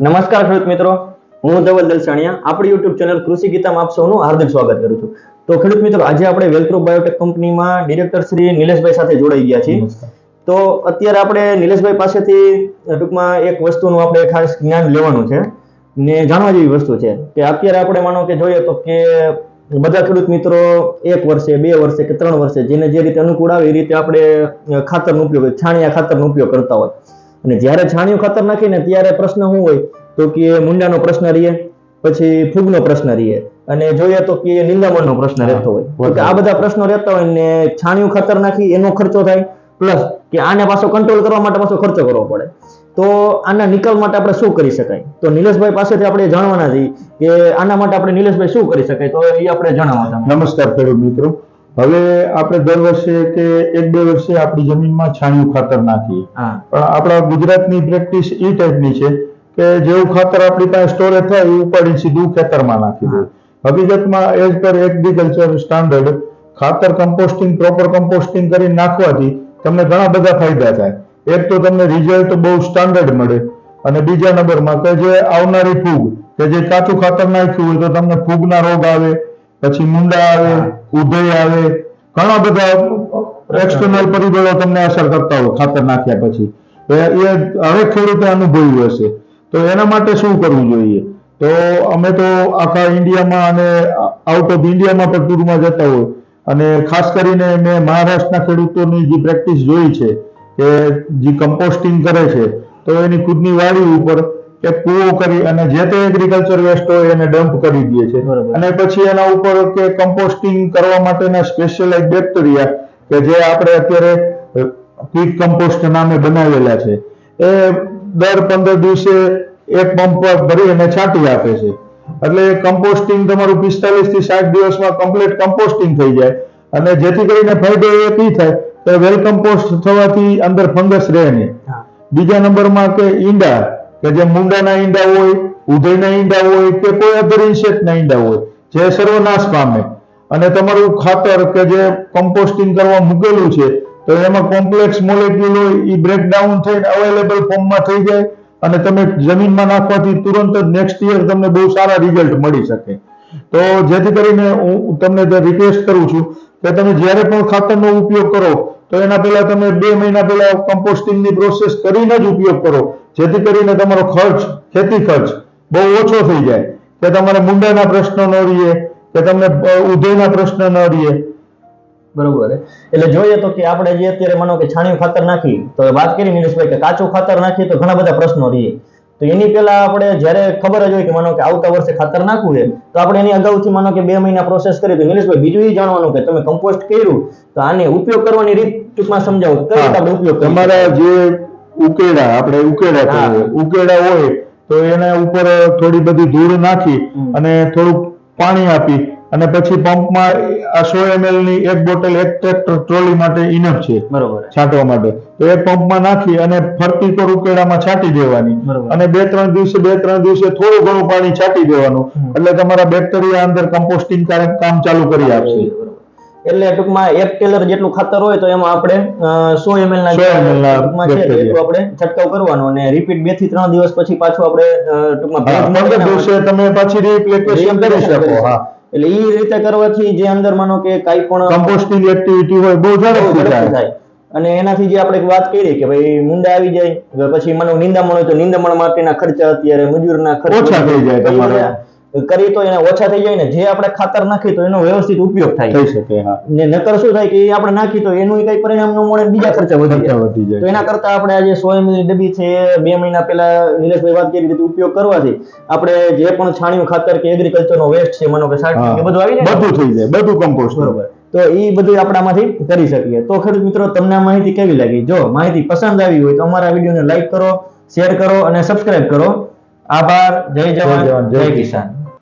નમસ્કાર ખેડૂત મિત્રો. હું ધવલ દલસાણિયા. આપણી યુટ્યુબ ચેનલ કૃષિ ગીતામાં આપ સૌનું હાર્દિક સ્વાગત કરું છું. તો ખેડૂત મિત્રો આજે આપણે વેલક્રો બાયોટેક કંપનીમાં ડિરેક્ટર શ્રી નિલેશભાઈ સાથે જોડાઈ ગયા છીએ. તો અત્યારે આપણે નિલેશભાઈ પાસેથી ટૂંકમાં એક વસ્તુનું આપણે ખાસ જ્ઞાન લેવાનું છે ને જાણવા જેવી વસ્તુ છે કે અત્યારે આપણે માનો કે જોઈએ તો કે બધા ખેડૂત મિત્રો એક વર્ષે બે વર્ષે કે ત્રણ વર્ષે જેને જે રીતે અનુકૂળ આવે એ રીતે આપણે ખાતરનો ઉપયોગ છાણિયા ખાતરનો ઉપયોગ કરતા હોય. અને જ્યારે છાણિયું ખાતર નાખીને ત્યારે પ્રશ્ન શું હોય? તો કે મુંડાનો પ્રશ્ન રહીએ પછી ફૂગનો પ્રશ્ન રહીએ. અને જોઈએ તો કે નિંદામણનો પ્રશ્ન રહેતો હોય. કે આ બધા પ્રશ્નો રહેતા હોય ને છાણિયું ખાતર નાખી એનો ખર્ચો થાય પ્લસ કે આને પાછો કંટ્રોલ કરવા માટે પાછો ખર્ચો કરવો પડે. તો આના નિકાલ માટે આપણે શું કરી શકાય? તો નિલેશભાઈ પાસેથી આપણે જાણવાના છીએ કે આના માટે આપણે નિલેશભાઈ શું કરી શકાય? તો એ આપણે જણાવો નમસ્કાર ખેડૂત મિત્રો. હવે આપણે દર વર્ષે કે એક બે વર્ષે આપણી જમીનમાં છાણિયું ખાતર નાખીએ. પણ આપણા ગુજરાતની પ્રેક્ટિસ એ ટાઈપની છે કે જેવું ખાતર આપણી પાસે સ્ટોરેજ થાય એ ઉપાડીને સીધું ખેતરમાં નાખી દે. હકીકતમાં એઝ પર એગ્રીકલ્ચર સ્ટાન્ડર્ડ ખાતર કમ્પોસ્ટિંગ પ્રોપર કમ્પોસ્ટિંગ કરી નાખવાથી તમને ઘણા બધા ફાયદા થાય. એક તો તમને રિઝલ્ટ બહુ સ્ટાન્ડર્ડ મળે અને બીજા નંબરમાં કે જે આવનારી ફૂગ કે જે કાચું ખાતર નાખ્યું હોય તો તમને ફૂગના રોગ આવે પછી મુંડા આવે ઉભય આવે. ઘણા બધા એક્સટર્નલ પરિબળો તમને અસર કરતા હોય ખાતર નાખ્યા પછી. એ એ હવે ખેડૂતે અનુભવ્યું હશે. તો એના માટે શું કરવું જોઈએ? તો અમે તો આખા ઇન્ડિયામાં અને આઉટ ઓફ ઇન્ડિયામાં પણ ટૂરમાં જતા હોય. અને ખાસ કરીને મેં મહારાષ્ટ્રના ખેડૂતોની જે પ્રેક્ટિસ જોઈ છે કે જે કમ્પોસ્ટિંગ કરે છે તો એની ખુદની વાડી ઉપર એક કૂવો કરી અને જે તે એગ્રીકલ્ચર વેસ્ટ હોય એને ડમ્પ કરી દે છે. અને પછી એના ઉપર કે કમ્પોસ્ટિંગ કરવા માટેના સ્પેશિયલાઇઝ બેક્ટેરિયા કે જે આપણે અત્યારે પીક કમ્પોસ્ટ નામે બનાવેલા છે. એ દર પંદર દિવસે એક પંપ ભરી અને છાંટી આપે છે. એટલે કમ્પોસ્ટિંગ તમારું પિસ્તાલીસથી સાઠ દિવસમાં કમ્પ્લીટ કમ્પોસ્ટિંગ થઈ જાય. અને જેથી કરીને ફાયદો એ ઈ થાય કે વેલ કમ્પોસ્ટ થવાથી અંદર ફંગસ રહે નહીં. બીજા નંબરમાં કે ઈંડા કે જે મુંડાના ઈંડા હોય ઉદયના ઈંડા હોય કે કોઈ અધર ઈંડા હોય, જે સર્વનાશ પામે. અને તમારું ખાતર કે જે કમ્પોસ્ટિંગ કરવા મૂકેલું છે, તો એમાં કોમ્પ્લેક્સ મોલેક્યુલ હોય એ બ્રેકડાઉન થઈને અવેલેબલ ફોર્મમાં થઈ જાય અને તમે જમીનમાં નાખવાથી તુરંત જ નેક્સ્ટ યર તમને બહુ સારા રિઝલ્ટ મળી શકે. તો જેથી કરીને હું તમને રિક્વેસ્ટ કરું છું કે તમે જ્યારે પણ ખાતરનો ઉપયોગ કરો, તો એના પહેલા તમે બે મહિના પહેલા કમ્પોસ્ટિંગની પ્રોસેસ કરીને જ ઉપયોગ કરો. જેથી કરીને તમારો ખર્ચ ખેતી ખર્ચ બહુ ઓછો થઈ જાય. કે તમારે મુંડાના પ્રશ્નો ન રહીએ કે તમને અ, પ્રશ્ન ન રહીએ. બરોબર એટલે જોઈએ તો કે આપણે જે અત્યારે માનો કે છાણિયું ખાતર નાખી તો વાત કરી નિલેશભાઈ કે કાચું ખાતર નાખીએ તો ઘણા બધા પ્રશ્નો રહીએ. તો એની પહેલા આપણે જ્યારે ખબર જ હોય કે માનો કે આવતા વર્ષે ખાતર નાખવું છે તો આપણે એની અગાઉથી માનો કે બે મહિના પ્રોસેસ કરી તો નિલેશભાઈ બીજું એ જાણવાનું કે તમે કમ્પોસ્ટ કર્યું તો આને ઉપયોગ કરવાની રીત ટૂંકમાં સમજાવો. કઈ રીતે આપણે ઉપયોગ તમારા જે ઉકેડા આપણે ઉકેડા ઉકેડા હોય તો એને ઉપર થોડી બધી ધૂળ નાખી અને થોડુંક પાણી આપી અને પછી પંપમાં આ સો એમએલની એક બોટલ એક ટ્રેક્ટર ટ્રોલી માટે ઇનફ છે બરોબર. છાંટવા માટે. તો એ પંપમાં નાખી અને ફરતી પર ઉકેડામાં છાંટી દેવાની. અને બે ત્રણ દિવસે બે ત્રણ દિવસે થોડું ઘણું પાણી છાંટી દેવાનું. એટલે તમારા બેક્ટેરિયા અંદર કમ્પોસ્ટિંગ કામ ચાલુ કરી આપશે. એટલે ટૂંકમાં એક ટેલર જેટલું ખાતર હોય તો એમાં આપણે સો એમએલ ના 100 ml ના ટૂંકમાં છે એટલું આપણે છંટકાવ કરવાનો અને રિપીટ બેથી ત્રણ દિવસ પછી પાછું આપણે ટૂંકમાં દિવસે તમે પાછી રિપ્લેકેશન કરી શકો હા. એટલે એ રીતે કરવાથી જે અંદર માનો કે કાંઈ પણ કમ્પોસ્ટિંગ એક્ટિવિટી હોય બહુ ઝડપથી થાય. અને એનાથી જે આપણે વાત કરી કે ભાઈ મુંડા આવી જાય પછી માનો નિંદામણ હોય તો નિંદામણ માટેના ખર્ચા અત્યારે મજૂરના ખર્ચ ઓછા થઈ જાય તમારે. કરી તો એને ઓછા થઈ જાય ને જે આપણે ખાતર નાખી તો એનો વ્યવસ્થિત ઉપયોગ થાય. થઈ શકે હા. ને નકર શું થાય કે એ આપણે નાખી તો એનું કઈ પરિણામ ન મળે બીજા ખર્ચા વધી જાય. તો એના કરતા આપણે આજે સો ml ડબ્બી છે બે મહિના પહેલા નિલેશભાઈ વાત કરી હતી ઉપયોગ કરવાથી આપણે જે પણ છાણિયું ખાતર કે એગ્રીકલ્ચરનો વેસ્ટ છે માનો કે સાઠ. બધું આવી જાય બધું થઈ જાય બધું કમ્પોસ્ટ બરોબર. તો એ બધું આપણામાંથી કરી શકીએ. તો ખેડૂત મિત્રો તમને આ માહિતી કેવી લાગી? જો માહિતી પસંદ આવી હોય તો અમારા વિડીયોને લાઈક કરો શેર કરો અને સબસ્ક્રાઇબ કરો. આભાર જય જવાન જય કિસાન.